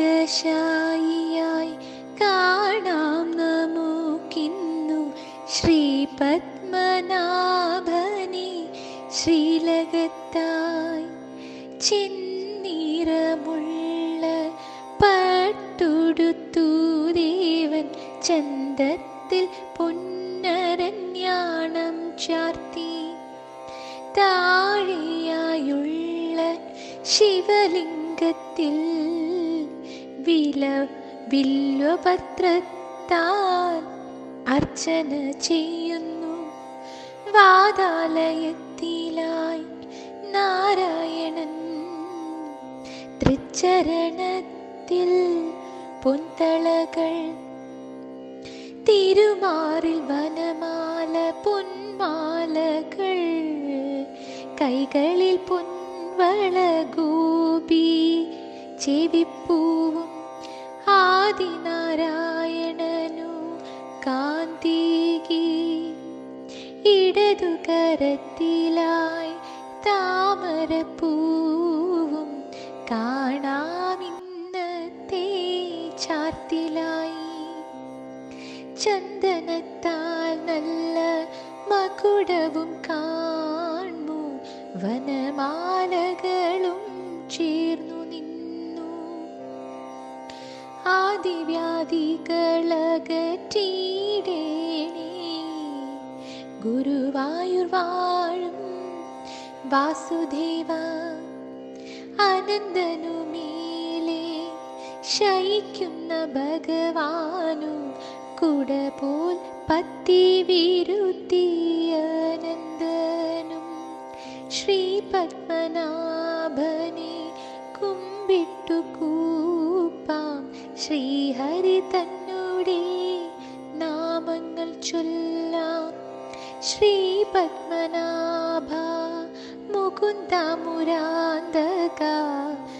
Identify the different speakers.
Speaker 1: അനന്തശായിയായി കാണാം നമുക്കിന്നു ശ്രീ പത്മനാഭനി ശ്രീലകത്തായി ചെന്നിറമുള്ള പട്ടുടുത്തു ദേവൻ ചന്തത്തിൽ പൊന്നരഞ്ഞാണം ചാർത്തി. താഴെയായുള്ള ശിവലിംഗത്തിൽ വില വില്വപത്രത്താൽ അർച്ചന ചെയ്യുന്നു. വാതാലയത്തിലായി നാരായണൻ തൃച്ചരണത്തിൽ പൊന്തളകൾ തിരുമാറിൽ വനമാല പൊന്മാലകൾ കൈകളിൽ പൊൻവള ഗോപി ചെവിപ്പൂവും ആദിനാരായണനു കാന്തികി. ഇടതു കരത്തിലായി താമരപ്പൂവും കാണാമിന്നത്തെ ചാർത്തിലായി. ചന്ദനത്താൽ നല്ല മകുടവും കാണു വനമാലകളും ചേർന്നു. ആദിവ്യാധികളകറ്റീടേണേ. ഗുരുവായൂർ വാഴും വാസുദേവ അനന്തനുമേലെ ശയിക്കുന്ന ഭഗവാനും കുട പോൽ പത്തി വിരുത്തിയനന്ദനും ശ്രീ പത്മനാഭനെ ശ്രീഹരി തന്നോടെ നാമങ്ങൾ ചൊല്ലാം ശ്രീ പത്മനാഭ മുകുന്ദ മുരാന്തക നാരായണ